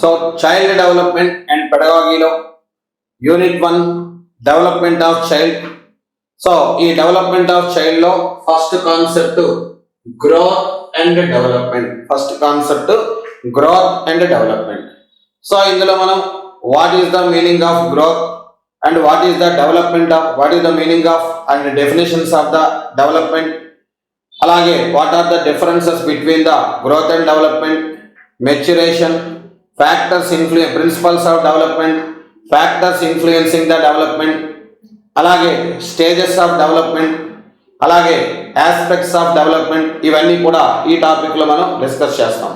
So child development and పెడగాగిలో unit one development of child so ఈ development of లో first concept growth and development first concept growth and development so ఇందులో మనం what is the meaning of growth and what is the development of what is the meaning of and definitions of the development అలాగే what are the differences between the growth and development maturation factors ఇన్ఫ్లూ principles of development factors influencing the development అలాగే stages of development అలాగే aspects of development ఇవన్నీ కూడా ఈ టాపిక్లో మనం discuss చేస్తాం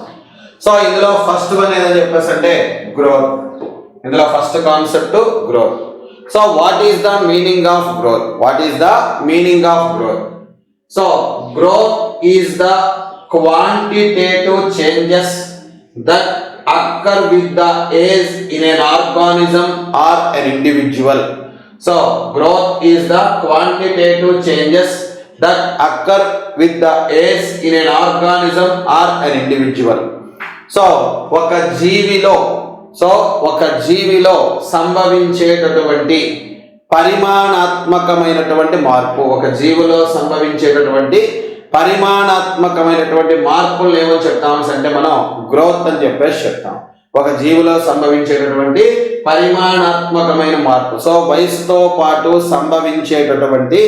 so ఇందులో ఫస్ట్ వన్ ఏదని చెప్పేసి అంటే గ్రోత్ ఇందులో first concept growth so what is the meaning of growth what is the meaning of growth so growth is the quantitative changes that occur with the age in an organism or an individual. So, growth is the quantitative changes that occur with the age in an organism or an individual. So ఒక జీవిలో so ఒక జీవిలో సంభవించేటటువంటి పరిమాణాత్మకమైనటువంటి మార్పు ఒక జీవిలో సంభవించేటటువంటి పరిమాణాత్మకమైనటువంటి మార్పులు ఏమో చెప్తామని అంటే మనం గ్రోత్ అని చెప్పేసి చెప్తాం ఒక జీవిలో సంభవించేటటువంటి పరిమాణాత్మకమైన మార్పు సో వయసుతో పాటు సంభవించేటటువంటి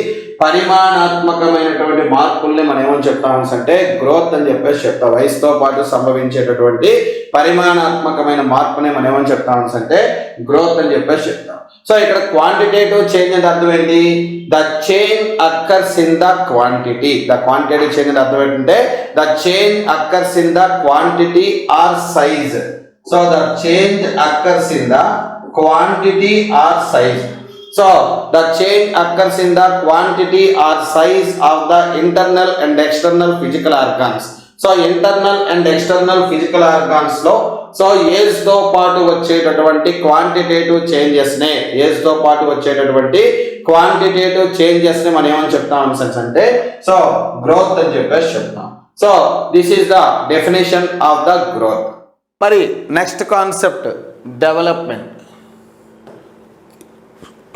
పరిమాణాత్మకమైనటువంటి మార్పుల్ని మనం ఏమని చెప్తామని అంటే గ్రోత్ అని చెప్పేసి చెప్తాం వయసుతో పాటు సంభవించేటటువంటి పరిమాణాత్మకమైన మార్పుని మనం ఏమని చెప్తామని అంటే గ్రోత్ అని చెప్పేసి చెప్తాం సో ఇక్కడ క్వాంటిటేటివ్ చేంజ్ అంటే అర్థం ఏంటి the change occurs in the quantity the quantitative change అంటే అర్థం ఏంటంటే the change occurs in the quantity or size so the change occurs in the quantity or size so the change occurs in the quantity or size of the internal and external physical organs. So internal and external physical organs లో so age తో పాటు వచ్చేటటువంటి quantitative changes నే age తో పాటు వచ్చేటటువంటి quantitative changes ని మనం ఏమని చెప్తాం సెన్స్ అంటే సో గ్రోత్ అని చెప్పేసి చెప్తాం so this is the definition of the growth మరి next concept development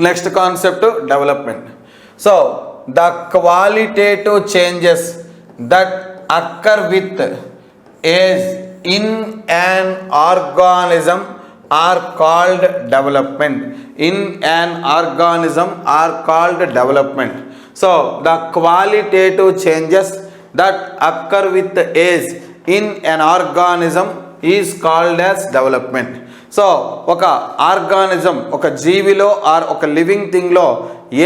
Next concept, development. So the qualitative changes that occur with age in an organism are called development. In an organism are called development. So the qualitative changes that occur with age in an organism is called as development. So ఒక organism ఒక జీవిలో or ఒక living థింగ్లో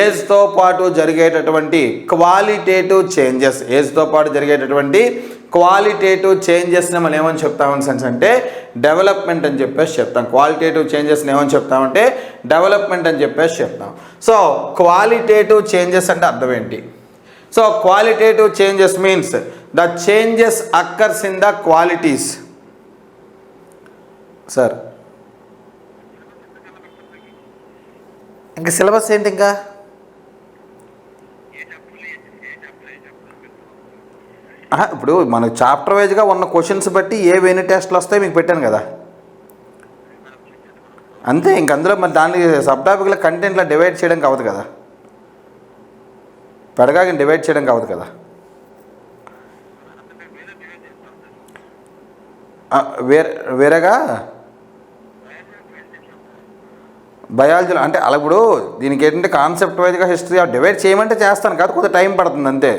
ఏజ్తో పాటు జరిగేటటువంటి qualitative changes ఏజ్తో పాటు జరిగేటటువంటి క్వాలిటేటివ్ చేంజెస్ని మనం ఏమని చెప్తామని సెన్స్ అంటే డెవలప్మెంట్ అని చెప్పేసి చెప్తాం క్వాలిటేటివ్ చేంజెస్ని ఏమని చెప్తామంటే డెవలప్మెంట్ అని చెప్పేసి చెప్తాం సో క్వాలిటేటివ్ చేంజెస్ అంటే అర్థం ఏంటి so qualitative changes means the changes occurs in the qualities sir ఇంకా సిలబస్ ఏంటి ఇంకా ఇప్పుడు మన చాప్టర్ వైజ్గా ఉన్న క్వశ్చన్స్ బట్టి ఏ వెని టెస్ట్లు వస్తాయి మీకు పెట్టాను కదా అంతే ఇంక అందులో మరి దాన్ని సబ్ టాపిక్ల కంటెంట్లో డివైడ్ చేయడం కావద్దు కదా పెడగా డివైడ్ చేయడం కావద్దు కదా వేరే వేరేగా బయాలజీలో అంటే అలా ఇప్పుడు దీనికి ఏంటంటే కాన్సెప్ట్ వైజ్గా హిస్టరీ డివైడ్ చేయమంటే చేస్తాను కాదు కొంత టైం పడుతుంది అంతే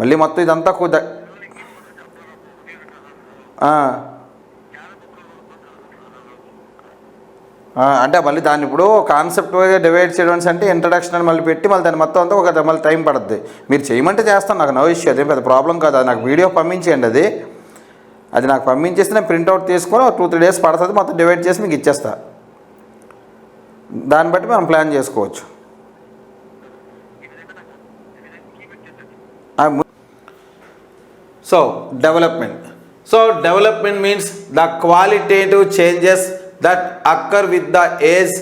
మళ్ళీ మొత్తం ఇదంతా కొద్ది అంటే మళ్ళీ దాన్ని ఇప్పుడు కాన్సెప్ట్ డివైడ్ చేయడం అంటే ఇంట్రడక్షన్ అని మళ్ళీ పెట్టి మళ్ళీ దాన్ని మొత్తం అంతా ఒక మళ్ళీ టైం పడుద్ది మీరు చేయమంటే చేస్తాను నాకు నో ఇష్యూ అదే పెద్ద ప్రాబ్లం కాదు అది నాకు వీడియో పంపించేయండి అది అది నాకు పంపించేస్తే నేను ప్రింట్అవుట్ తీసుకొని టూ త్రీ డేస్ పడుతుంది మొత్తం డివైడ్ చేసి మీకు ఇచ్చేస్తాను దాన్ని బట్టి మనం ప్లాన్ చేసుకోవచ్చు so development so development means the qualitative changes that occur with the age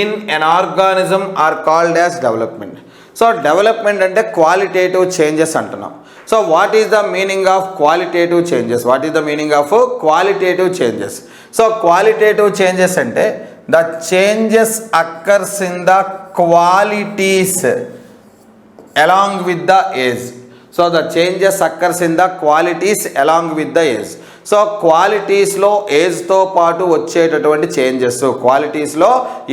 in an organism are called as development so development అంటే క్వాలిటేటివ్ చేంజెస్ అంటున్నాం so what is the meaning of qualitative changes what is the meaning of qualitative changes so qualitative changes అంటే the changes occurs in the qualities along with the age so the changes occurs in the qualities along with the age so క్వాలిటీస్లో ఏజ్తో పాటు వచ్చేటటువంటి changes క్వాలిటీస్లో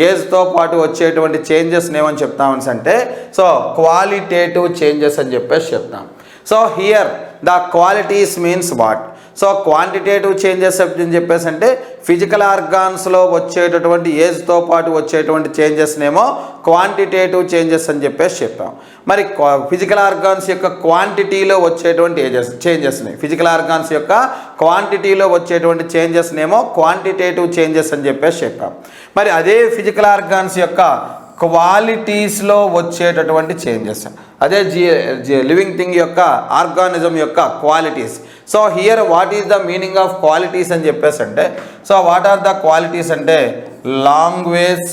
ఏజ్తో పాటు వచ్చేటువంటి చేంజెస్ని ఏమని చెప్తామని అంటే సో క్వాలిటేటివ్ చేంజెస్ అని చెప్పేసి చెప్తాం so here the qualities means what so quantitative changes అని చెప్పేసి అంటే ఫిజికల్ ఆర్గాన్స్లో వచ్చేటటువంటి ఏజ్తో పాటు వచ్చేటువంటి చేంజెస్నేమో క్వాంటిటేటివ్ చేంజెస్ అని చెప్పేసి చెప్పాం మరి ఫిజికల్ ఆర్గాన్స్ యొక్క క్వాంటిటీలో వచ్చేటువంటి ఏజెస్ చేంజెస్ని ఫిజికల్ ఆర్గాన్స్ యొక్క క్వాంటిటీలో వచ్చేటువంటి చేంజెస్నేమో క్వాంటిటేటివ్ చేంజెస్ అని చెప్పేసి చెప్పాం మరి అదే ఫిజికల్ ఆర్గాన్స్ యొక్క క్వాలిటీస్లో వచ్చేటటువంటి చేంజెస్ అదే జి లివింగ్ థింగ్ యొక్క ఆర్గానిజం యొక్క qualities so here what is the meaning of qualities అని చెప్పేసి అంటే so what are the qualities అంటే language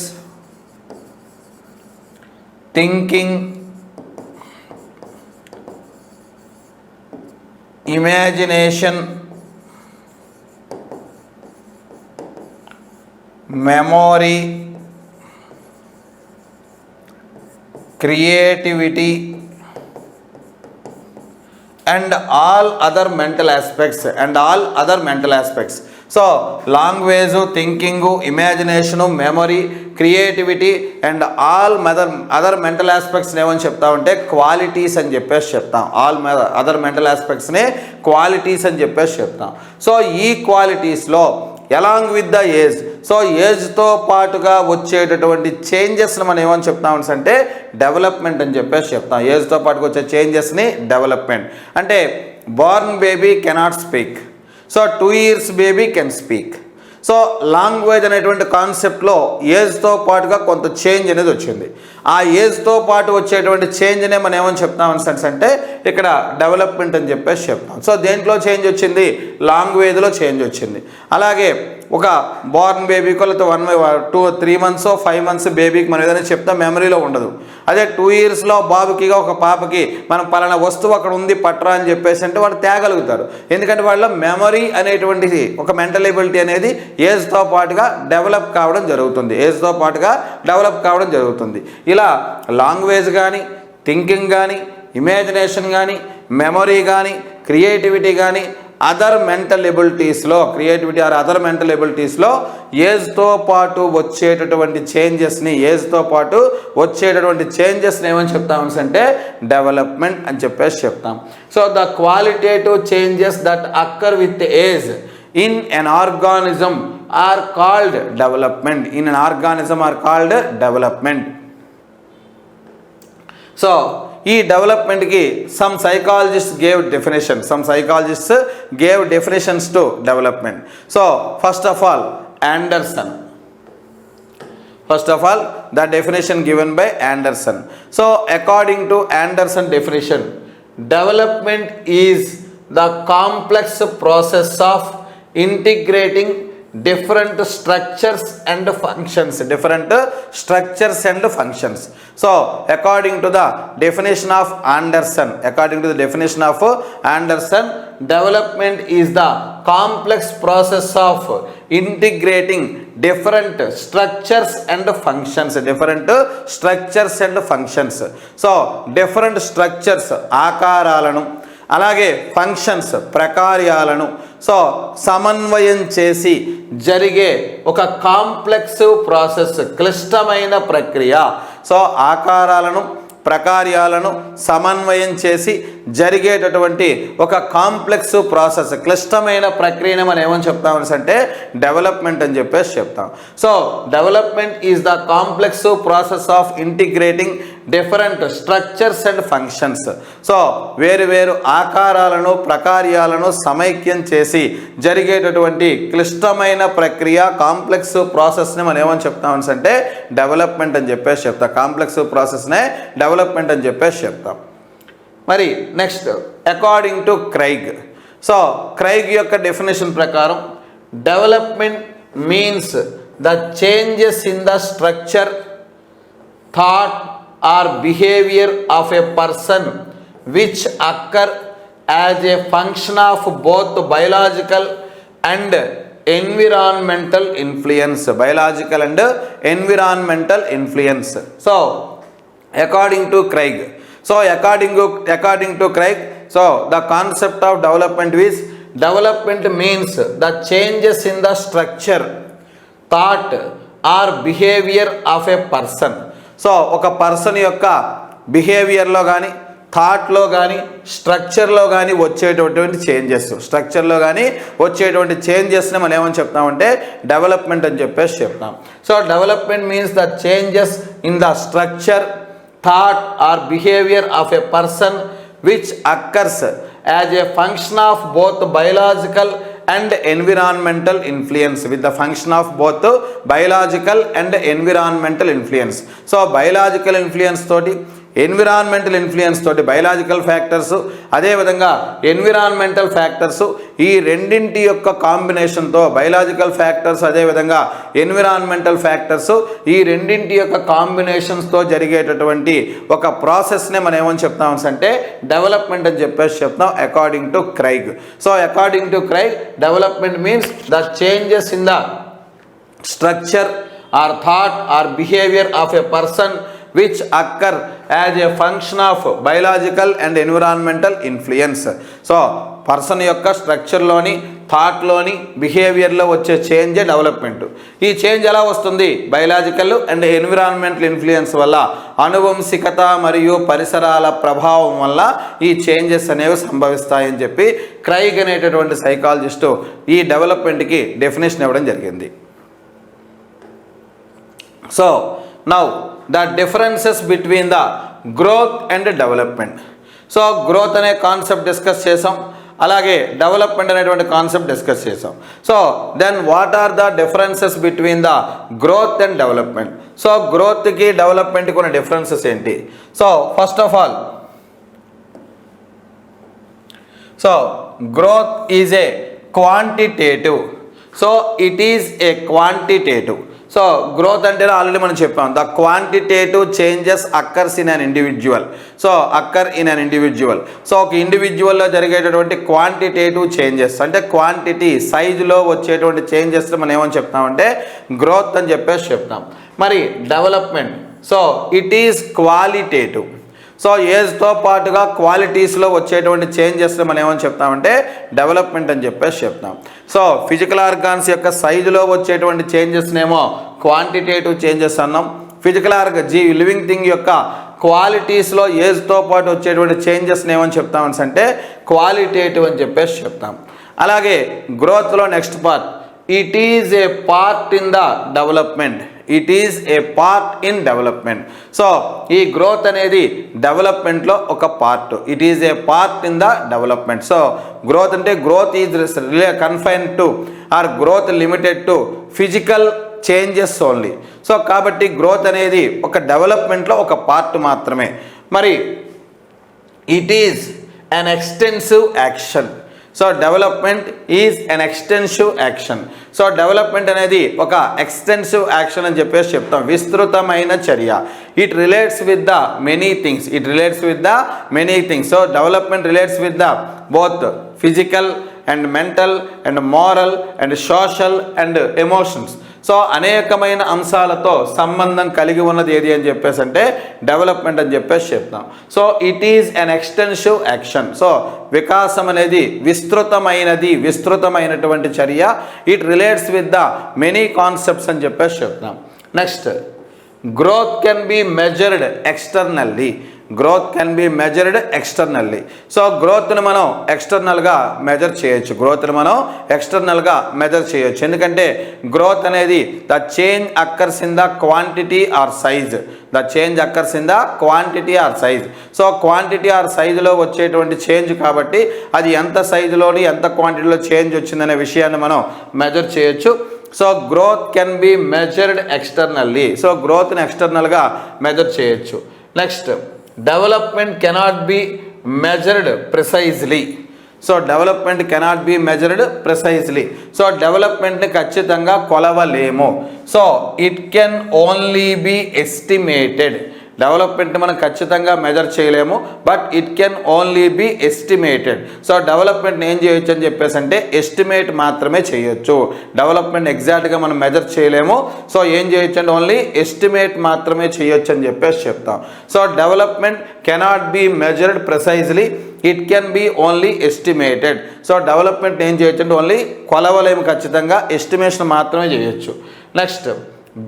thinking imagination memory creativity and all other mental aspects and all other mental aspects so language thinking imagination memory creativity and all మెదర్ other mental ఆస్పెక్ట్స్ని ఏమని చెప్తా ఉంటే qualities అని చెప్పేసి చెప్తాం all మెదర్ other mental ఆస్పెక్ట్స్ని qualities అని చెప్పేసి చెప్తాం సో ఈ క్వాలిటీస్లో along with the age so ఏజ్తో పాటుగా వచ్చేటటువంటి చేంజెస్ని మనం ఏమని చెప్తామని అంటే డెవలప్మెంట్ అని చెప్పేసి చెప్తాం ఏజ్తో పాటుగా వచ్చే చేంజెస్ని డెవలప్మెంట్ అంటే born baby cannot speak so two years baby can speak so language అనేటువంటి కాన్సెప్ట్లో ఏజ్తో పాటుగా కొంత చేంజ్ అనేది వచ్చింది ఆ ఏజ్తో పాటు వచ్చేటువంటి చేంజ్నే మనం ఏమని చెప్తామని సెన్స్ అంటే ఇక్కడ డెవలప్మెంట్ అని చెప్పేసి చెప్తాం సో దేంట్లో చేంజ్ వచ్చింది లాంగ్వేజ్లో చేంజ్ వచ్చింది అలాగే ఒక బార్న్ బేబీకో లేకపోతే one two three months five months బేబీకి మనం ఏదైనా చెప్తాం మెమరీలో ఉండదు అదే టూ ఇయర్స్లో బాబుకిగా ఒక పాపకి మనం పలానా వస్తువు అక్కడ ఉంది పట్రా అని చెప్పేసి అంటే వాళ్ళు తేగలుగుతారు ఎందుకంటే వాళ్ళ మెమరీ అనేటువంటిది ఒక మెంటల్ ఎబిలిటీ అనేది ఏజ్తో పాటుగా డెవలప్ కావడం జరుగుతుంది ఏజ్తో పాటుగా డెవలప్ కావడం జరుగుతుంది ఇలా ఇలా లాంగ్వేజ్ కానీ థింకింగ్ కానీ ఇమాజినేషన్ కానీ మెమొరీ కానీ క్రియేటివిటీ కానీ అదర్ మెంటల్ ఎబిలిటీస్లో క్రియేటివిటీ ఆర్ అదర్ మెంటల్ ఎబిలిటీస్లో ఏజ్తో పాటు వచ్చేటటువంటి చేంజెస్ని ఏజ్తో పాటు వచ్చేటటువంటి చేంజెస్ని ఏమని చెప్తాం అంటే డెవలప్మెంట్ అని చెప్పేసి చెప్తాం so the qualitative changes that occur with age in an organism are called development in an organism are called development so ఈ డెవలప్మెంట్కి some psychologist gave definition some psychologist gave definitions to development so first of all Anderson first of all the definition given by Anderson so according to Anderson definition development is the complex process of integrating different structures and functions different structures and functions so according to the definition of Anderson according to the definition of Anderson development is the complex process of integrating different structures and functions different structures and functions so different structures ఆకారాలను అలాగే functions ప్రకార్యాలను so సమన్వయం చేసి జరిగే ఒక complex process క్లిష్టమైన ప్రక్రియ so ఆకారాలను ప్రకార్యాలను సమన్వయం చేసి జరిగేటటువంటి ఒక కాంప్లెక్స్ ప్రాసెస్ క్లిష్టమైన ప్రక్రియను మనం ఏమని చెప్తామని అంటే డెవలప్మెంట్ అని చెప్పేసి చెప్తాం so development is the complex process of integrating different structures and functions so వేరు వేరు ఆకారాలను ప్రకార్యాలను సమైక్యం చేసి జరిగేటటువంటి క్లిష్టమైన ప్రక్రియ కాంప్లెక్స్ ప్రాసెస్ని మనం ఏమని చెప్తామని అంటే డెవలప్మెంట్ అని చెప్పేసి చెప్తాం కాంప్లెక్స్ ప్రాసెస్నే డెవలప్మెంట్ అని చెప్పేసి చెప్తాం మరి next according to Craig so Craig యొక్క డెఫినేషన్ ప్రకారం development means the changes in the structure thought or behavior of a person which occur as a function of both biological and environmental influence. Biological and environmental influence. So, according to Craig, the concept of development is, development means the changes in the structure, thought or behavior of a person. So ఒక person యొక్క బిహేవియర్లో కానీ థాట్లో కానీ స్ట్రక్చర్లో కానీ వచ్చేటటువంటి changes స్ట్రక్చర్లో కానీ వచ్చేటువంటి చేంజెస్ని మనం ఏమని చెప్తామంటే డెవలప్మెంట్ అని చెప్పేసి చెప్తాం so development means the changes in the structure thought or behaviour of a person which occurs as a function of both biological and environmental influence with the function of both biological and environmental influence. So biological influence 30 environmental influence తోటి biological factors అదేవిధంగా environmental factors ఈ రెండింటి యొక్క కాంబినేషన్తో biological factors అదేవిధంగా environmental factors ఈ రెండింటి యొక్క కాంబినేషన్స్తో జరిగేటటువంటి ఒక ప్రాసెస్నే మనం ఏమని చెప్తాం అంటే డెవలప్మెంట్ అని చెప్పేసి చెప్తాం according to Craig so according to Craig development means the changes in the structure or thought or behaviour of a person which occur as a function of biological and environmental influence so person యొక్క స్ట్రక్చర్లోని థాట్లోని బిహేవియర్లో వచ్చే change development ఈ change ఎలా వస్తుంది biological and environmental influence వల్ల అనువంశికత మరియు పరిసరాల ప్రభావం వల్ల ఈ చేంజెస్ అనేవి సంభవిస్తాయని చెప్పి క్రైగ్ అనేటటువంటి సైకాలజిస్టు ఈ డెవలప్మెంట్కి డెఫినేషన్ ఇవ్వడం జరిగింది so now the differences between the growth and development so growth అనే కాన్సెప్ట్ డిస్కస్ చేసాం అలాగే డెవలప్మెంట్ అనేటువంటి కాన్సెప్ట్ డిస్కస్ చేసాం so then what are the differences between the growth and development so గ్రోత్కి డెవలప్మెంట్కి కొన్ని డిఫరెన్సెస్ ఏంటి so first of all so growth is a quantitative so it is a quantitative so growth అంటే already మనం చెప్పాం the quantitative changes occurs in an individual so occur in an individual so ఒక ఇండివిజువల్లో జరిగేటటువంటి quantitative changes అంటే quantity సైజులో వచ్చేటువంటి changes మనం ఏమని చెప్తామంటే గ్రోత్ అని చెప్పేసి చెప్తాం మరి development so it is qualitative so ఏజ్తో పాటుగా క్వాలిటీస్లో వచ్చేటువంటి చేంజెస్ మనం ఏమని చెప్తామంటే డెవలప్మెంట్ అని చెప్పేసి చెప్తాం సో ఫిజికల్ ఆర్గాన్స్ యొక్క సైజులో వచ్చేటువంటి చేంజెస్నేమో క్వాంటిటేటివ్ చేంజెస్ అన్నాం ఫిజికల్ ఆర్గా జీ లివింగ్ థింగ్ యొక్క క్వాలిటీస్లో ఏజ్తో పాటు వచ్చేటువంటి చేంజెస్ని ఏమని చెప్తామని అంటే క్వాలిటేటివ్ అని చెప్పేసి చెప్తాం అలాగే గ్రోత్లో next part it is a part in the development it is a part in development so ఈ గ్రోత్ అనేది డెవలప్మెంట్లో ఒక part it is a part in the development so growth అంటే growth is confine to or growth limited to physical changes only so కాబట్టి growth అనేది ఒక డెవలప్మెంట్లో ఒక పార్ట్ మాత్రమే మరి it is an extensive action so development is an extensive action so development అనేది ఒక ఎక్స్టెన్సివ్ యాక్షన్ అని చెప్పేసి చెప్తాం విస్తృతమైన చర్య it relates with the many things it relates with the many things so development relates with the both physical and mental and moral and social and emotions so అనేకమైన అంశాలతో సంబంధం కలిగి ఉన్నది ఏది అని చెప్పేసి అంటే డెవలప్మెంట్ అని చెప్పేసి చెప్తాం so it is an extensive action so వికాసం అనేది విస్తృతమైనది విస్తృతమైనటువంటి చర్య it relates with the many concepts అని చెప్పేసి చెప్తాం next growth can be measured externally growth can be measured externally so గ్రోత్ని మనం ఎక్స్టర్నల్గా మెజర్ చేయొచ్చు గ్రోత్ని మనం ఎక్స్టర్నల్గా మెజర్ చేయొచ్చు ఎందుకంటే గ్రోత్ అనేది the change occurs in the quantity or size the change occurs in the quantity or size so quantity or సైజులో వచ్చేటువంటి చేంజ్ కాబట్టి అది ఎంత సైజులోని ఎంత క్వాంటిటీలో చేంజ్ వచ్చిందనే విషయాన్ని మనం మెజర్ చేయొచ్చు so growth can be measured externally so గ్రోత్ని ఎక్స్టర్నల్గా మెజర్ చేయొచ్చు next development cannot be measured precisely so development cannot be measured precisely so డెవలప్మెంట్ని ఖచ్చితంగా కొలవలేము so it can only be estimated development మనం ఖచ్చితంగా మెజర్ చేయలేము but it can only be estimated so development ఏం చేయొచ్చు అని చెప్పేసి అంటే ఎస్టిమేట్ మాత్రమే చేయొచ్చు డెవలప్మెంట్ ఎగ్జాక్ట్గా మనం మెజర్ చేయలేము సో ఏం చేయొచ్చు అంటే ఓన్లీ ఎస్టిమేట్ మాత్రమే చేయొచ్చు అని చెప్పేసి చెప్తాం so development cannot be measured precisely it can be only estimated so development ఏం చేయొచ్చు అంటే ఓన్లీ కొలవలేము ఖచ్చితంగా ఎస్టిమేషన్ మాత్రమే చేయొచ్చు next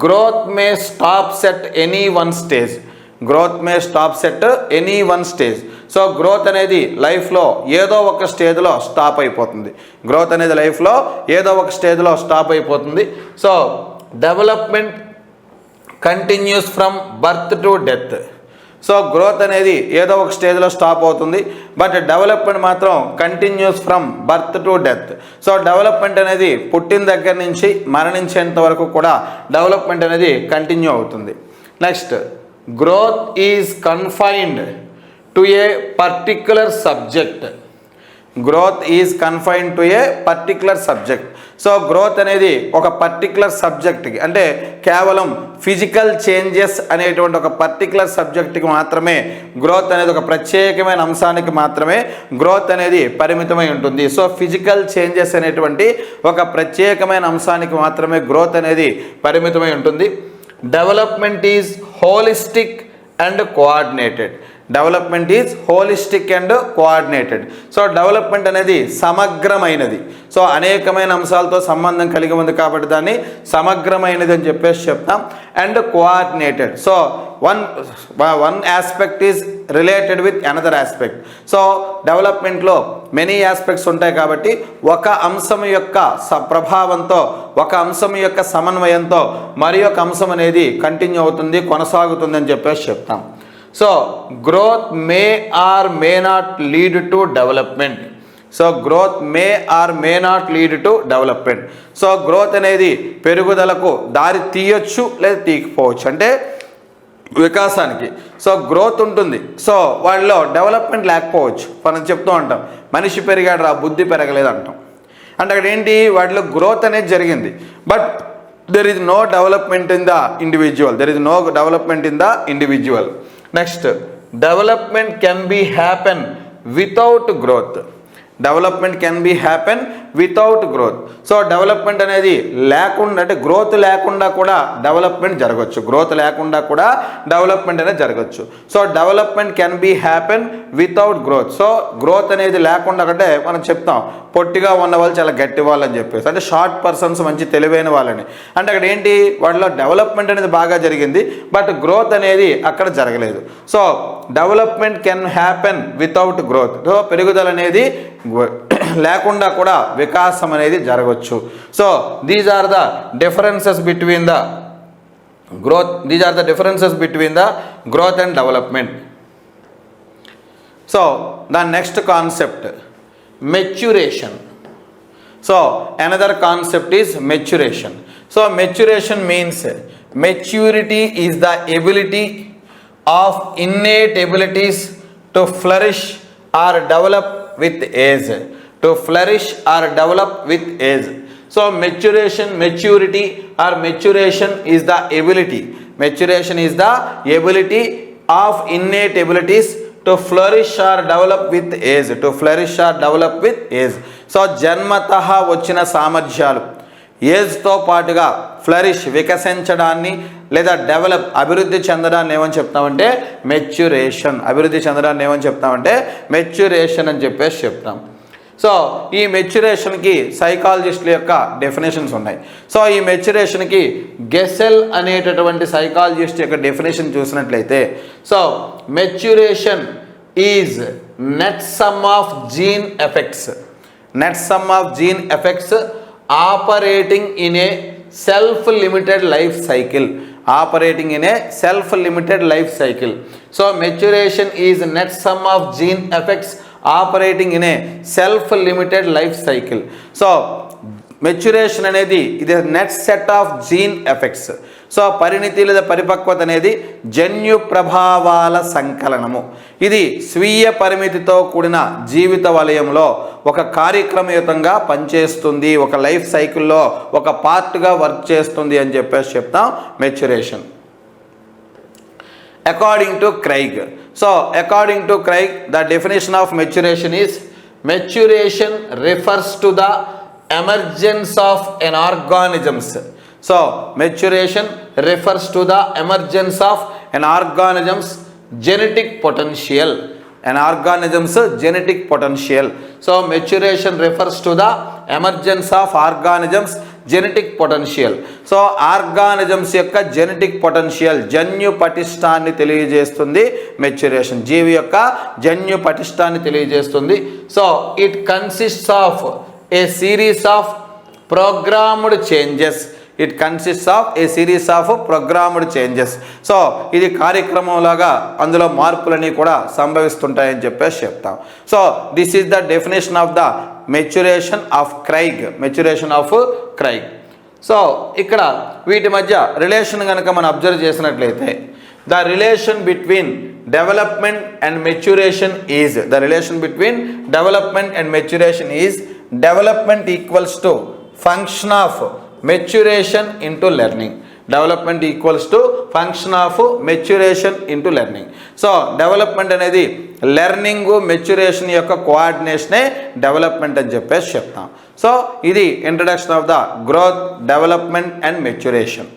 growth may stop set any one stage growth may stop set any one stage so growth అనేది లైఫ్లో ఏదో ఒక స్టేజ్లో స్టాప్ అయిపోతుంది గ్రోత్ అనేది లైఫ్లో ఏదో ఒక స్టేజ్లో స్టాప్ అయిపోతుంది so development continues from birth to death so growth అనేది ఏదో ఒక స్టేజ్లో స్టాప్ అవుతుంది బట్ డెవలప్మెంట్ మాత్రం continues from birth to death so development అనేది పుట్టిన దగ్గర నుంచి మరణించేంత వరకు కూడా డెవలప్మెంట్ అనేది కంటిన్యూ అవుతుంది next growth is confined to a particular subject growth is confined to a particular subject so growth అనేది ఒక పర్టిక్యులర్ సబ్జెక్ట్కి అంటే కేవలం ఫిజికల్ చేంజెస్ అనేటువంటి ఒక పర్టిక్యులర్ సబ్జెక్ట్కి మాత్రమే గ్రోత్ అనేది ఒక ప్రత్యేకమైన అంశానికి మాత్రమే గ్రోత్ అనేది పరిమితమై ఉంటుంది సో ఫిజికల్ చేంజెస్ అనేటువంటి ఒక ప్రత్యేకమైన అంశానికి మాత్రమే గ్రోత్ అనేది పరిమితమై ఉంటుంది development is holistic and coordinated development is holistic and coordinated so development అనేది సమగ్రమైనది సో అనేకమైన అంశాలతో సంబంధం కలిగి ఉంది కాబట్టి దాన్ని సమగ్రమైనది అని చెప్పేసి చెప్తాం and coordinated so one one aspect is related with another aspect so డెవలప్మెంట్లో మెనీ ఆస్పెక్ట్స్ ఉంటాయి కాబట్టి ఒక అంశం యొక్క ప్రభావంతో ఒక అంశం యొక్క సమన్వయంతో మరి ఒక అంశం అనేది కంటిన్యూ అవుతుంది కొనసాగుతుంది అని చెప్పేసి చెప్తాం so growth may or may not lead to development so growth may or may not lead to development so growth అనేది పెరుగుదలకు దారి తీయొచ్చు లేదా తీయకపోవచ్చు అంటే వికాసానికి సో గ్రోత్ ఉంటుంది సో వాళ్ళలో డెవలప్మెంట్ లేకపోవచ్చు మనం చెప్తూ ఉంటాం మనిషి పెరిగాడు రా బుద్ధి పెరగలేదు అంటాం అంటే అక్కడ ఏంటి వాటిలో గ్రోత్ అనేది జరిగింది but there is no development in the individual there is no development in the individual next development can be happen without growth development can be happen without growth so development అనేది లేకుండా అంటే growth లేకుండా కూడా development జరగచ్చు growth లేకుండా కూడా development అనేది జరగచ్చు so development can be happen without growth so growth అనేది లేకుండా అంటే మనం చెప్తాం పొట్టిగా ఉన్న వాళ్ళు చాలా గట్టి వాళ్ళని చెప్పేసి అంటే షార్ట్ పర్సన్స్ మంచి తెలివైన వాళ్ళని అంటే అక్కడ ఏంటి వాళ్ళలో డెవలప్మెంట్ అనేది బాగా జరిగింది బట్ గ్రోత్ అనేది అక్కడ జరగలేదు so development can happen without growth so పెరుగుదల అనేది లేకుండా కూడా వికాసం అనేది జరగవచ్చు so these are the differences between the growth these are the differences between the growth and development so the next concept maturation so another concept is maturation so maturation means maturity is the ability of innate abilities to flourish or develop with age to flourish or develop with age so maturation maturity or maturation is the ability maturation is the ability of innate abilities to flourish or develop with age to flourish or develop with age so జన్మత వచ్చిన సామర్థ్యాలు ఏజ్తో పాటుగా flourish వికసించడాన్ని లేదా develop అభివృద్ధి చెందడాన్ని ఏమని చెప్తామంటే maturation అభివృద్ధి చెందడాన్ని ఏమని చెప్తామంటే మెచ్యురేషన్ అని చెప్పేసి చెప్తాం సో ఈ మెచ్యురేషన్కి సైకాలజిస్టుల యొక్క డెఫినేషన్స్ ఉన్నాయి సో ఈ మెచ్యురేషన్కి గెసెల్ అనేటటువంటి సైకాలజిస్ట్ యొక్క డెఫినేషన్ చూసినట్లయితే so maturation is net sum of gene effects net sum of gene effects operating in a self limited life cycle operating in a self limited life cycle so maturation is net sum of gene effects operating in a self limited life cycle so maturation అనేది ఇది net set of gene effects so పరిణితి లేదా పరిపక్వత అనేది జన్యు ప్రభావాల సంకలనము ఇది స్వీయ పరిమితితో కూడిన జీవిత వలయంలో ఒక కార్యక్రమయుతంగా పనిచేస్తుంది ఒక లైఫ్ సైకిల్లో ఒక పార్ట్గా వర్క్ చేస్తుంది అని చెప్పేసి చెప్తాం maturation according to Craig So, according to Craig, the definition of maturation is maturation refers to the emergence of an organisms. So, maturation refers to the emergence of an organism's genetic potential. An organism's genetic potential. So, maturation refers to the emergence of organism's genetic potential so organisms యొక్క genetic potential జన్యు పటిష్టాన్ని తెలియజేస్తుంది maturation జీవి యొక్క జన్యు పటిష్టాన్ని తెలియజేస్తుంది so it consists of a series of programmed changes it consist of a series of programmed changes so ఇది కార్యక్రమంలాగా అందులో మార్పులన్నీ కూడా సంభవిస్తుంటాయని చెప్పేసి చెప్తాం so this is the definition of the maturation of Craig maturation of Craig so ఇక్కడ వీటి మధ్య రిలేషన్ కనుక మనం అబ్జర్వ్ చేసినట్లయితే the relation between development and maturation is the relation between development and maturation is development equals to function of maturation into learning development equals to function of maturation into learning so development అనేది learning maturation యొక్క కోఆర్డినేషనే development అని చెప్పేసి చెప్తాం so ఇది introduction of the growth development and maturation